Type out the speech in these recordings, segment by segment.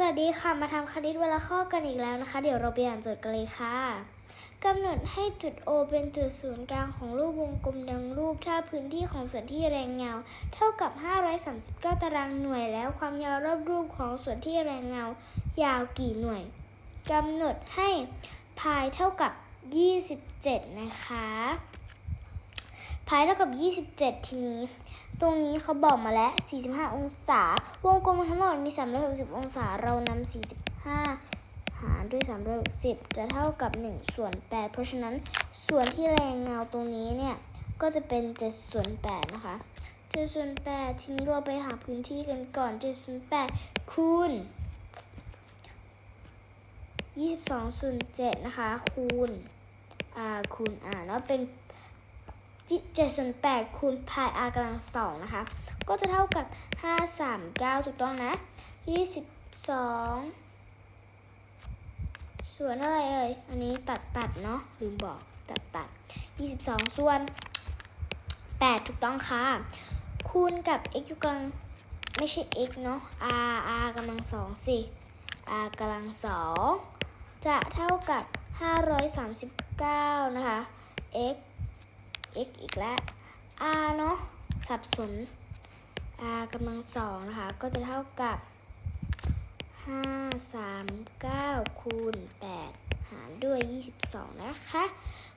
สวัสดีค่ะ มาทำคณิตเวลาข้อกันอีกแล้วนะคะ เดี๋ยวเราไปอ่านโจทย์กันเลยค่ะกำหนดให้จุด O เป็นจุดศูนย์กลางของรูปวงกลมดังรูป ถ้าพื้นที่ของส่วนที่แรงเงา เท่ากับ 539 ตารางหน่วยแล้วความยาวรอบรูปของส่วนที่แรงเงา ยาวกี่หน่วยกำหนดให้พายเท่ากับ 27 นะคะ พายเท่ากับ 27 ทีนี้ ตรงนี้เขาบอกมาแล้ว 45 องศา วงกลมทั้งหมดมี 360 องศา เรานำ45 หารด้วย 360 จะเท่ากับ 1 ส่วน 8 เพราะฉะนั้นส่วนที่แรงเงาตรงนี้เนี่ย ก็จะเป็น 7 ส่วน 8 นะคะ 7 ส่วน 8 ทีนี้เราไปหาพื้นที่กันก่อน 7 ส่วน 8 คูณ 22 ส่วน 7 นะคะ คูณ r คูณ r แล้วเป็น 8คูณพาย r กำลังสองนะคะ ก็จะเท่ากับ 5 3 9 ถูกต้องนะ 22 ส่วนอะไรเอ่ย อันนี้ตัดตัดเนาะลืมบอกตัดตัด 22 ส่วน 8 ถูกต้องค่ะ คูณกับ x อยู่กำลัง ไม่ใช่ x เนาะ r r กำลังสองสิ r กำลังสองจะเท่ากับ 539 นะคะ x x อีกแล้ว r เนาะสับสน r กำลังสองนะคะ ก็จะเท่ากับ 5 3 9 คูณ 8 หารด้วย 22 นะคะ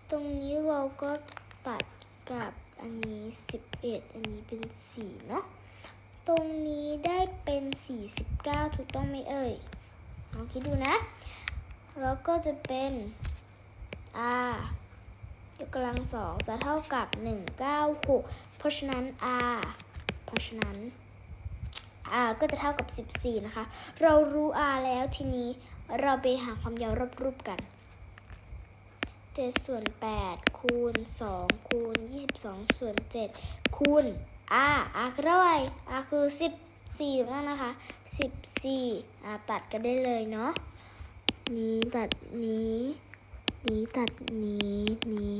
ตรงนี้เราก็ตัดกับอันนี้ 11 อันนี้เป็น 4 เนาะตรงนี้ได้เป็น 49 ถูกต้องไหมเอ่ยลองคิดดูนะ แล้วก็จะเป็น r ยกกำลังสองจะเท่ากับ 196 เพราะฉะนั้น r เพราะฉะนั้น r ก็จะเท่ากับ 14 นะคะ เรารู้ r แล้วทีนี้เราไปหาความยาวรอบรูปกัน7ส่วน8คูณ2คูณ22 ส่วน 7 คูณ r r คือเท่าไหร่ r คือ 14ถูกต้องนะคะ 14 r ตัดกันได้เลยเนาะนี้ตัดนี้ นี้ตัดนี้ นี้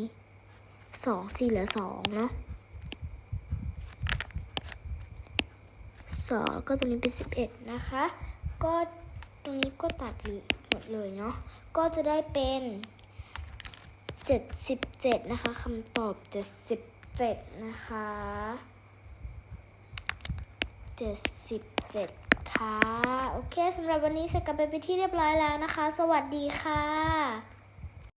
สองสี่เหลือสองเนาะสองก็ตรงนี้เป็นสิบเอ็ดนะคะ ก็ตรงนี้ก็ตัดหมดเลยเนาะก็จะได้เป็นเจ็ดสิบเจ็ดนะคะคำตอบเจ็ดสิบเจ็ดนะคะเจ็ดสิบเจ็ดค่ะ โอเคสำหรับวันนี้เสร็จกันไปเป็นที่เรียบร้อยแล้วนะคะ สวัสดีค่ะ